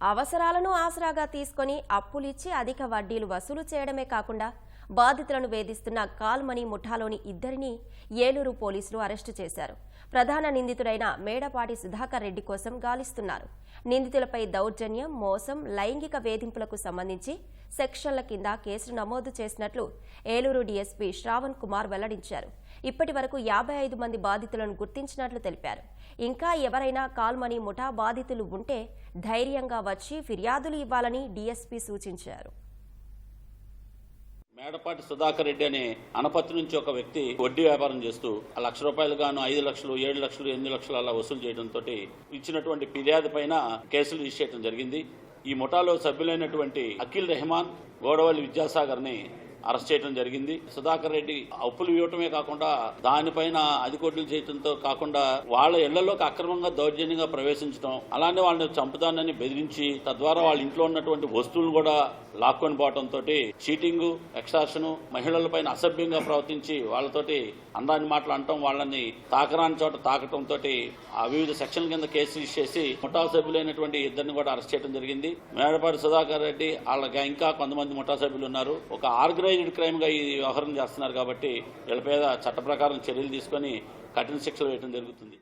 అవసరాలను ఆసరాగా తీసుకొని అప్పులిచ్చి అధిక వడ్డీలు వసూలు చేయడమే కాకుండా బాధితులను వేధిస్తున్న కాల్మనీ ముఠాలోని ఇద్దరిని ఏలూరు పోలీసులు అరెస్టు చేశారు. ప్రధాన నిందితుడైన మేడపాటి సుధాకర్ రెడ్డి కోసం గాలిస్తున్నారు. నిందితులపై దౌర్జన్యం మోసం లైంగిక వేధింపులకు సంబంధించి సెక్షన్ల కింద కేసు నమోదు చేసినట్లు ఏలూరు డీఎస్పీ శ్రావణ్ కుమార్ వెల్లడించారు. ఇప్పటి వరకు యాభై ఐదు మంది బాధితులను గుర్తించినట్లు తెలిపారు. ఇంకా ఎవరైనా కాల్మనీ ముఠా బాధితులు ఉంటే ధైర్యంగా వచ్చి ఫిర్యాదులు ఇవ్వాలని డీఎస్పీ సూచించారు. మేడపాటి సుధాకర్ రెడ్డి అనే అనపత్తి నుంచి ఒక వ్యక్తి వడ్డీ వ్యాపారం చేస్తూ ఆ లక్ష రూపాయలు గాను ఐదు లక్షలు ఏడు లక్షలు ఎనిమిది లక్షలు అలా వసూలు చేయడంతో ఇచ్చినటువంటి ఫిర్యాదు పైన కేసులు రిజిస్టర్ చేయడం జరిగింది. ఈ ముఠాలో సభ్యులైనటువంటి అఖిల్ రెహమాన్ గోడవల్లి విద్యాసాగర్ని అరెస్ట్ చేయడం జరిగింది. సుధాకర్ రెడ్డి అప్పులు ఇవ్వటమే కాకుండా దానిపైన అధికోట్లు చేయడంతో కాకుండా వాళ్ళ ఇళ్ళలోకి అక్రమంగా దౌర్జన్యంగా ప్రవేశించడం అలానే వాళ్ళని చంపుతానని బెదిరించి తద్వారా వాళ్ళ ఇంట్లో ఉన్నటువంటి వస్తువులను కూడా లాక్కొని పోవడంతో చీటింగ్ ఎక్సాషన్ మహిళలపైన అసభ్యంగా ప్రవర్తించి వాళ్ళతోటి అందాన్ని మాటలు అంటాం వాళ్ళని తాకరాని చోట తాకటంతో ఆ వివిధ సెక్షన్ల కింద కేసు చేసి ముఠా సభ్యులైనటువంటి ఇద్దరిని కూడా అరెస్ట్ చేయడం జరిగింది. మేడపాటి సుధాకర్ రెడ్డి వాళ్ళకి ఇంకా కొంతమంది ముఠా సభ్యులు ఉన్నారు. ఒక ఆర్గనైజ్డ్ క్రైమ్గా ఈ వ్యవహారం చేస్తున్నారు కాబట్టి వీళ్ళ మీద చట్ట ప్రకారం చర్యలు తీసుకొని కఠిన శిక్షలు వేయడం జరుగుతుంది.